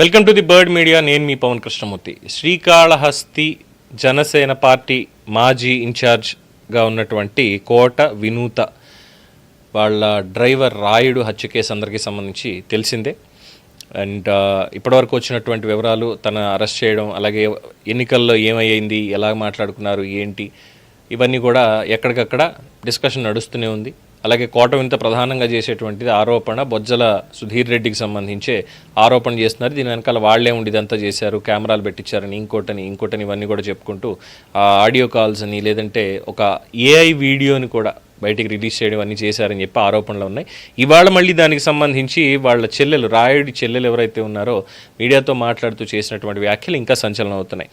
Welcome to the bird media నేను మీ Pawan Krishnamurthy. Srikalahasti Janasena party మాజీ ఇన్ఛార్జ్గా ఉన్నటువంటి కోట వినూత వాళ్ళ డ్రైవర్ రాయుడు హత్య కేసు అందరికీ సంబంధించి తెలిసిందే. అండ్ ఇప్పటివరకు వచ్చినటువంటి వివరాలు తన అరెస్ట్ చేయడం అలాగే ఎన్నికల్లో ఏమయ్యింది ఎలా మాట్లాడుకున్నారు ఏంటి ఇవన్నీ కూడా ఎక్కడికక్కడ డిస్కషన్ నడుస్తూనే ఉంది. అలాగే కోట వింత ప్రధానంగా చేసేటువంటిది ఆరోపణ బొజ్జల సుధీర్ రెడ్డికి సంబంధించే ఆరోపణ చేస్తున్నారు. దీని వెనకాల వాళ్ళే ఉండి ఇదంతా చేశారు. కెమెరాలు పెట్టించారని ఇంకోటని ఇంకోటని ఇవన్నీ కూడా చెప్పుకుంటూ ఆ ఆడియో కాల్స్ అని లేదంటే ఒక ఏఐ వీడియోని కూడా బయటికి రిలీజ్ చేయడం అన్నీ చేశారని చెప్పి ఆరోపణలు ఉన్నాయి. ఇవాళ మళ్ళీ దానికి సంబంధించి వాళ్ళ చెల్లెలు రాయుడి చెల్లెలు ఎవరైతే ఉన్నారో మీడియాతో మాట్లాడుతూ చేసినటువంటి వ్యాఖ్యలు ఇంకా సంచలనం అవుతున్నాయి.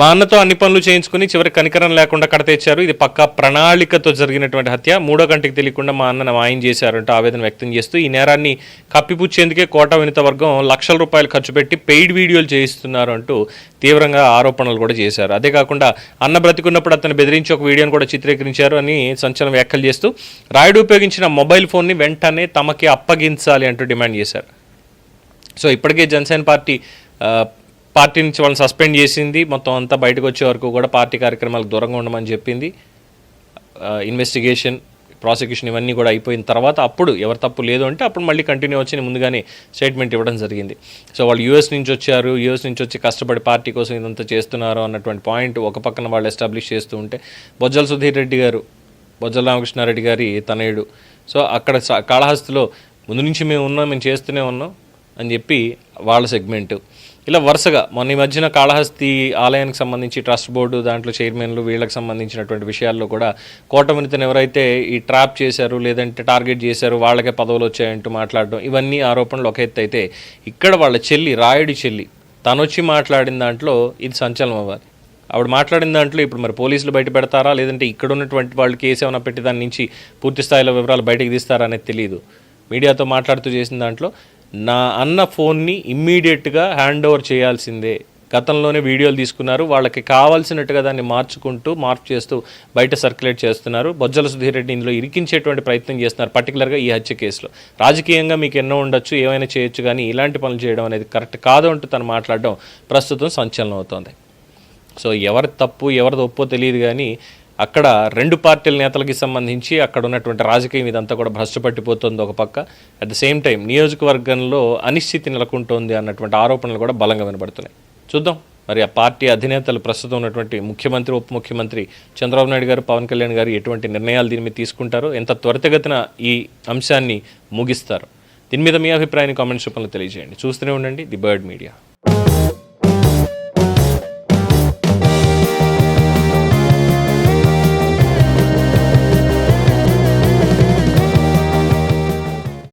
మా అన్నతో అన్ని పనులు చేయించుకుని చివరి కనికరం లేకుండా కడతెచ్చారు ఇది పక్కా ప్రణాళికతో జరిగినటువంటి హత్య. మూడో కంటికి తెలియకుండా మా అన్నను మాయం చేశారంటూ ఆవేదన వ్యక్తం చేస్తూ ఈ నేరాన్ని కప్పిపుచ్చేందుకే కోట వినిత వర్గం లక్షల రూపాయలు ఖర్చు పెట్టి పెయిడ్ వీడియోలు చేయిస్తున్నారు అంటూ తీవ్రంగా ఆరోపణలు కూడా చేశారు. అదే కాకుండా అన్న బ్రతికున్నప్పుడు అతను బెదిరించి ఒక వీడియోను కూడా చిత్రీకరించారు అని సంచలన వ్యాఖ్యలు చేస్తూ రాయుడు ఉపయోగించిన మొబైల్ ఫోన్ని వెంటనే తమకి అప్పగించాలి అంటూ డిమాండ్ చేశారు. సో ఇప్పటికే జనసేన పార్టీ పార్టీ నుంచి వాళ్ళని సస్పెండ్ చేసింది. మొత్తం అంతా బయటకు వచ్చే వరకు కూడా పార్టీ కార్యక్రమాలకు దూరంగా ఉండమని చెప్పింది. ఇన్వెస్టిగేషన్ ప్రాసిక్యూషన్ ఇవన్నీ కూడా అయిపోయిన తర్వాత అప్పుడు ఎవరు తప్పు లేదు అంటే అప్పుడు మళ్ళీ కంటిన్యూ వచ్చి ముందుగానే స్టేట్మెంట్ ఇవ్వడం జరిగింది. సో వాళ్ళు యూఎస్ నుంచి వచ్చారు. యూఎస్ నుంచి వచ్చి కష్టపడి పార్టీ కోసం ఇదంతా చేస్తున్నారు అన్నటువంటి పాయింట్ ఒక పక్కన వాళ్ళు ఎస్టాబ్లిష్ చేస్తూ ఉంటే బొజ్జల సుధీర్ రెడ్డి గారు బొజ్జల రామకృష్ణారెడ్డి గారి తనయుడు. సో అక్కడ కాళహస్తిలో ముందు నుంచి మేము ఉన్నాం మేము చేస్తూనే ఉన్నాం అని చెప్పి వాళ్ళ సెగ్మెంట్ ఇలా వరుసగా మొన్న ఈ మధ్యన కాళహస్తి ఆలయానికి సంబంధించి ట్రస్ట్ బోర్డు దాంట్లో చైర్మన్లు వీళ్ళకి సంబంధించినటువంటి విషయాల్లో కూడా కోటమినితను ఎవరైతే ఈ ట్రాప్ చేశారు లేదంటే టార్గెట్ చేశారు వాళ్ళకే పదవులు వచ్చాయంటూ మాట్లాడడం ఇవన్నీ ఆరోపణలు ఒక ఎత్తు అయితే ఇక్కడ వాళ్ళ చెల్లి రాయుడి చెల్లి తనొచ్చి వచ్చి మాట్లాడిన దాంట్లో ఇది సంచలనం అవ్వాలి. ఆవిడ మాట్లాడిన దాంట్లో ఇప్పుడు మరి పోలీసులు బయట పెడతారా లేదంటే ఇక్కడ ఉన్నటువంటి వాళ్ళు కేసు ఏమైనా పెట్టి దాని నుంచి పూర్తి స్థాయిలో వివరాలు బయటకు తీస్తారా అనేది తెలియదు మీడియాతో మాట్లాడుతూ చేసిన దాంట్లో నా అన్న ఫోన్ని ఇమ్మీడియట్గా హ్యాండ్ ఓవర్ చేయాల్సిందే. గతంలోనే వీడియోలు తీసుకున్నారు. వాళ్ళకి కావాల్సినట్టుగా దాన్ని మార్చుకుంటూ మార్పు చేస్తూ బయట సర్క్యులేట్ చేస్తున్నారు. బొజ్జల సుధీర్ రెడ్డి ఇందులో ఇరికించేటువంటి ప్రయత్నం చేస్తున్నారు పర్టికులర్గా ఈ హత్య కేసులో. రాజకీయంగా మీకు ఎన్నో ఉండొచ్చు ఏమైనా చేయొచ్చు కానీ ఇలాంటి పనులు చేయడం అనేది కరెక్ట్ కాదు అంటూ తను మాట్లాడడం ప్రస్తుతం సంచలనం అవుతోంది. సో ఎవరి తప్పు ఎవరిది ఒప్పో తెలియదు కానీ అక్కడ రెండు పార్టీల నేతలకి సంబంధించి అక్కడ ఉన్నటువంటి రాజకీయం ఇదంతా కూడా భ్రష్టపట్టిపోతుంది ఒక పక్క. అట్ ద సేమ్ టైం నియోజకవర్గంలో అనిశ్చితి నెలకొంటోంది అన్నటువంటి ఆరోపణలు కూడా బలంగా వినబడుతున్నాయి. చూద్దాం. మరి ఆ పార్టీ అధినేతలు ప్రస్తుతం ఉన్నటువంటి ముఖ్యమంత్రి ఉప ముఖ్యమంత్రి చంద్రబాబు నాయుడు గారు పవన్ కళ్యాణ్ గారు ఎటువంటి నిర్ణయాలు దీని మీద తీసుకుంటారో ఎంత త్వరితగతిన ఈ అంశాన్ని ముగిస్తారు? దీని మీద మీ అభిప్రాయాన్ని కామెంట్స్ రూపంలో తెలియజేయండి. చూస్తూనే ఉండండి. The bird media